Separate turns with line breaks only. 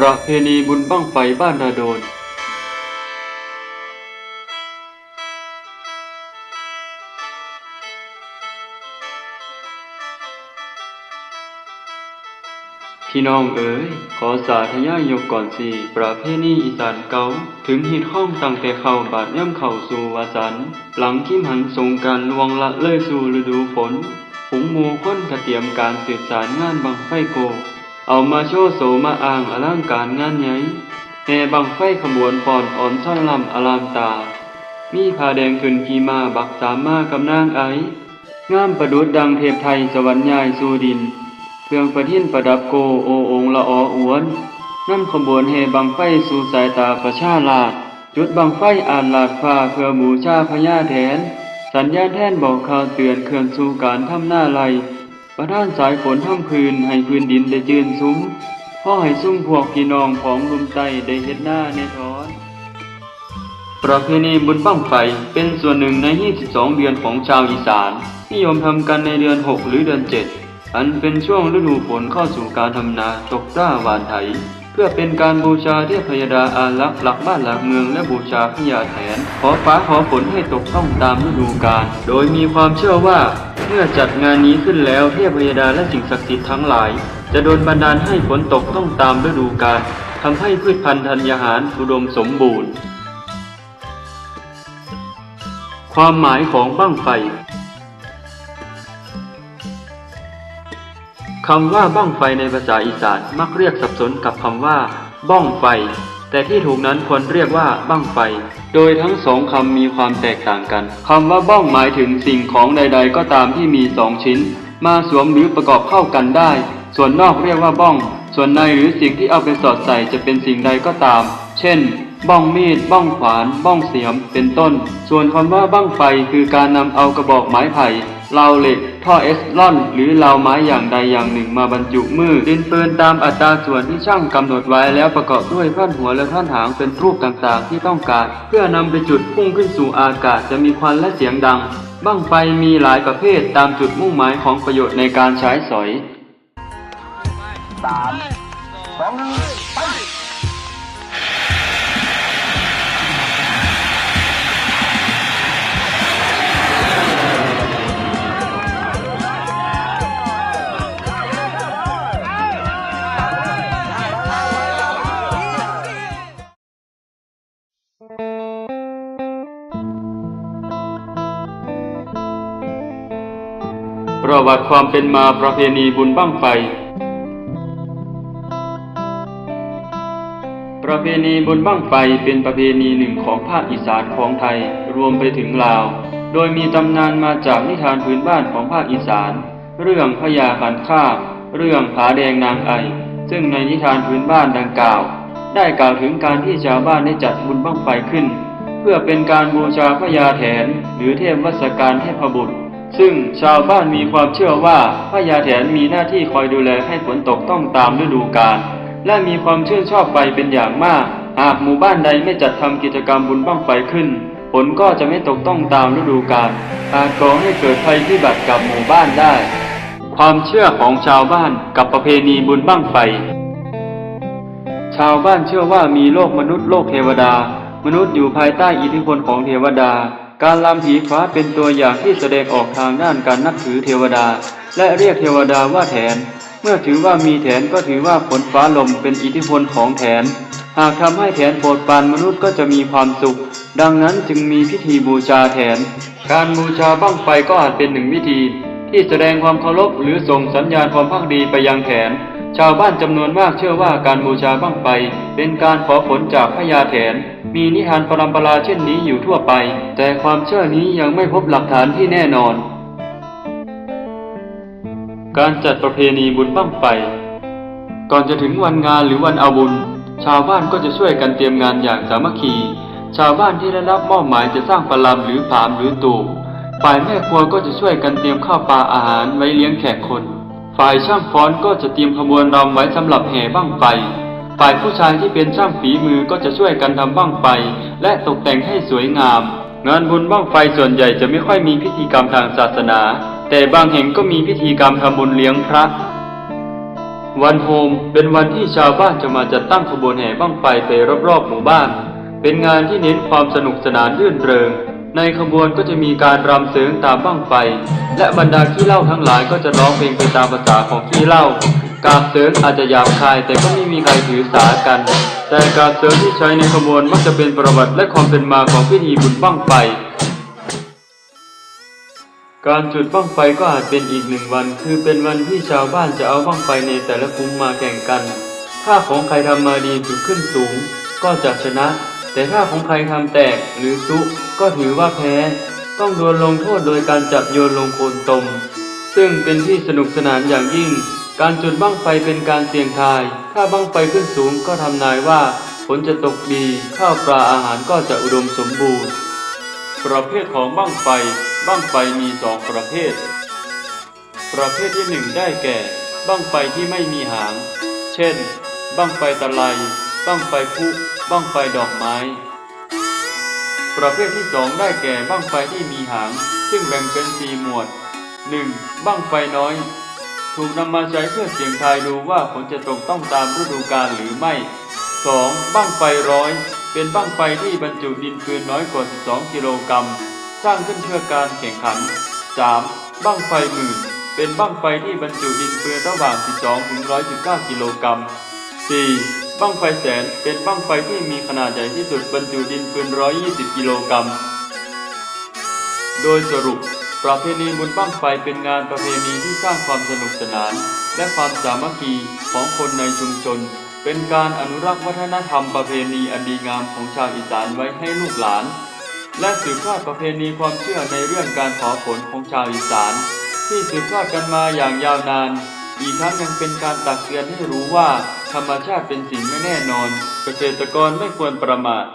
ประเพณีบุญบั้งไฟบ้านนาโดน พี่น้องเอ๋ย ขอสาธยายยกก่อนสิประเพณีอีสานเก่าถึงฮิตห้องตั้งแต่เข้าบาดย่ำเข้าสู่วาสัน หลังคิมหันสงการลวงละเลยสู่ฤดูฝนฝูงหมู่คนกระเตรียมการสืบสารงานบังไฟโก เอามาโชว์โสมาอ้างอลังการงานใหญ่แห่บังไฟขบวนปอนอ่อนซ่อนลำอลามตา มีผ้าแดงขึ้นขีมาบักสามมากำนางไองามประดุดดังเทพไทยสวรรค์ยายสูดิน เครื่องประทินประดับโกโอองละอออวนนำขบวนแห่บังไฟสู่สายตาประชาลาด จุดบังไฟอ่านลาดฟ้าเพื่อบูชาพญาแทน สัญญาแท่นบอกข่าวเตือนเคลื่อนสู่การทำหน้าไล ประท่านสายฝนทำพื้นให้พื้นดินได้จืนซุ้มพ่อให้ซุ่มพวกพี่น้องของลุมไตได้เฮ็ดหน้าในท้อน ประเพณีบุญบั้งไฟเป็นส่วนหนึ่งใน 22 เดือนของชาวอีสาน นิยมทำกันในเดือน 6 หรือเดือน 7 อันเป็นช่วงฤดูฝนเข้าสู่การทำนาตกต้าหวานไถ เพื่อเป็นการบูชาเทพยดาอารักษ์หลักบ้านหลักเมืองและบูชาพญาแถน ขอฟ้าขอฝนให้ตกต้องตามฤดูกาลโดยมีความเชื่อว่า เมื่อจัดงานนี้ขึ้นแล้วเทพยดาและสิ่งศักดิ์สิทธิ์ทั้งหลาย จะโดนบันดาลให้ฝนตกต้องตามฤดูกาลทำให้พืชพันธุ์ธัญญาหารอุดมสมบูรณ์ ความหมายของบั้งไฟคำว่าบ้องไฟในภาษาอีสานมักเรียกสับสนกับคำว่า บ้องไฟ แต่ที่ถูกนั้นควรเรียกว่าบ้างไฟ โดยทั้งสองคำมีความแตกต่างกันคำว่าบ้องหมายถึงสิ่งของใด ๆ ก็ตามที่มีสองชิ้น มาสวมหรือประกอบเข้ากันได้ ส่วนนอกเรียกว่าบ้อง ส่วนในหรือสิ่งที่เอาไปสอดใส่จะเป็นสิ่งใดก็ตาม เช่น บ้องมีด บ้องขวาน บ้องเสียม เป็นต้น ส่วนคำว่าบ้องไฟคือการนำเอากระบอกไม้ไผ่ เหลาเหล็ก ท่อเอสลอน หรือเหลาไม้อย่างใดอย่างหนึ่งมาบรรจุมือ ดินปืนตามอัตราส่วนที่ช่างกำหนดไว้แล้วประกอบด้วยท่อนหัวและท่อนหางเป็นรูปต่างๆ ที่ต้องการ เพื่อนำไปจุดพุ่งขึ้นสู่อากาศจะมีควันและเสียงดังบ้างไฟมีหลายประเภทตามจุดมุ่งหมายของประโยชน์ในการใช้สอย
สามสองหนึ่งไป
ประวัติความเป็นมาประเพณีบุญบั้งไฟ ประเพณีบุญบั้งไฟเป็นประเพณีหนึ่งของภาคอีสานของไทยรวมไปถึงลาว โดยมีตำนานมาจากนิทานพื้นบ้านของภาคอีสาน เรื่องพญาขันข้าเรื่องผาแดงนางไอ ซึ่งในนิทานพื้นบ้านดังกล่าว ได้กล่าวถึงการที่ชาวบ้านได้จัดบุญบั้งไฟขึ้น เพื่อเป็นการบูชาพญาแถนหรือเทพวัสการเทพบุตร ซึ่งชาวบ้านมีความเชื่อว่าพญาแถนมีหน้าที่คอยดูแลให้ฝนตกต้องตามฤดูกาลและมีความชื่นชอบไฟเป็นอย่างมาก หากหมู่บ้านใดไม่จัดทำกิจกรรมบุญบั้งไฟขึ้นฝนก็จะไม่ตกต้องตามฤดูกาลอาจก่อให้เกิดภัยพิบัติกับหมู่บ้านได้ ความเชื่อของชาวบ้านกับประเพณีบุญบั้งไฟ ชาวบ้านเชื่อว่ามีโลกมนุษย์โลกเทวดา มนุษย์อยู่ภายใต้อิทธิพลของเทวดา การลำผีฟ้าเป็นตัวอย่างที่แสดงออกทางด้านการนับถือเทวดา และเรียกเทวดาว่าแถน เมื่อถือว่ามีแถนก็ถือว่าฝนฟ้าลมเป็นอิทธิพลของแถน หากทำให้แถนโปรดปานมนุษย์ก็จะมีความสุข ดังนั้นจึงมีพิธีบูชาแถน การบูชาบั้งไฟก็อาจเป็นหนึ่งวิธี ที่แสดงความเคารพหรือส่งสัญญาณความพักดีไปยังแถน ชาวบ้านจำนวนมากเชื่อว่าการบูชาบั้งไฟ เป็นการขอฝนจากพญาแถน มีนิทานปรำปราเช่นนี้อยู่ทั่วไป แต่ความเชื่อนี้ยังไม่พบหลักฐานที่แน่นอน การจัดประเพณีบุญบั้งไฟก่อนจะถึงวันงานหรือวันเอาบุญ ชาวบ้านก็จะช่วยกันเตรียมงานอย่างสามัคคี ชาวบ้านที่ได้รับมอบหมายจะสร้างปลามหรือผามหรือตูบฝ่ายแม่ครัวก็จะช่วยกันเตรียมข้าวปลาอาหารไว้เลี้ยงแขกคน ฝ่ายช่างฟ้อนก็จะเตรียมขบวนรำไว้สำหรับแห่บั้งไฟ ฝ่ายผู้ชายที่เป็นช่างฝีมือก็จะช่วยกันทำบั้งไฟ และตกแต่งให้สวยงาม งานบุญบั้งไฟส่วนใหญ่จะไม่ค่อยมีพิธีกรรมทางศาสนา แต่บางแห่งก็มีพิธีกรรมทำบุญเลี้ยงพระ วันโฮมเป็นวันที่ชาวบ้านจะมาจัดตั้งขบวนแห่บั้งไฟไปรอบๆหมู่บ้าน เป็นงานที่เน้นความสนุกสนานรื่นเริงในขบวนก็จะมีการรำเสริงตามบั้งไฟ และบรรดาขี้เล้าทั้งหลายก็จะร้องเพลงไปตามภาษาของขี้เล้า การเสริงอาจจะหยาบคายแต่ก็ไม่มีใครถือสากัน แต่การเสริงที่ใช้ในขบวนมักจะเป็นประวัติและความเป็นมาของพิธีบุญบั้งไฟ การจุดบั้งไฟก็อาจเป็นอีกหนึ่งวัน คือเป็นวันที่ชาวบ้านจะเอาบั้งไฟในแต่ละคุ้มมาแข่งกัน ถ้าของใครทำมาดีจุดขึ้นสูง ก็จะชนะ แต่ถ้าของใครทำแตกหรือซุก็ถือว่าแพ้ ต้องโดนลงโทษโดยการจับโยนลงโคลนตม ซึ่งเป็นที่สนุกสนานอย่างยิ่ง การจุดบั้งไฟเป็นการเสี่ยงทาย ถ้าบั้งไฟขึ้นสูงก็ทำนายว่าฝนจะตกดี ข้าวปลาอาหารก็จะอุดมสมบูรณ์ ประเภทของบั้งไฟ บั้งไฟมีสองประเภท ประเภทที่หนึ่งได้แก่ บั้งไฟที่ไม่มีหาง เช่น บั้งไฟตะไล บั้งไฟพุบั้งไฟดอกไม้ ประเภทที่สองได้แก่บั้งไฟที่มีหาง ซึ่งแบ่งเป็นสี่หมวด 1. บั้งไฟน้อย ถูกนำมาใช้เพื่อเสี่ยงทายดูว่าฝนจะตกต้องตามฤดูกาลหรือไม่ 2. บั้งไฟร้อย เป็นบั้งไฟที่บรรจุดินปืนน้อยกว่า 12 กิโลกรัม สร้างขึ้นเพื่อการแข่งขัน 3. บั้งไฟหมื่น เป็นบั้งไฟที่บรรจุดินปืนระหว่าง 12 ถึง 119 กิโลกรัม 4. บั้งไฟแสน เป็นบั้งไฟที่มีขนาดใหญ่ที่สุดบรรจุดินปืน 120 กิโลกรัม โดยสรุป ประเพณีบุญบั้งไฟเป็นงานประเพณีที่สร้างความสนุกสนาน และความสามัคคีของคนในชุมชน เป็นการอนุรักษ์วัฒนธรรมประเพณีอันดีงามของชาวอีสานไว้ให้ลูกหลาน และสืบทอดประเพณีความเชื่อในเรื่องการขอฝนของชาวอีสาน ที่สืบทอดกันมาอย่างยาวนาน อีกทั้งยังเป็นการตักเตือนให้รู้ว่า ธรรมชาติเป็นสิ่งไม่แน่นอน เกษตรกรไม่ควรประมาท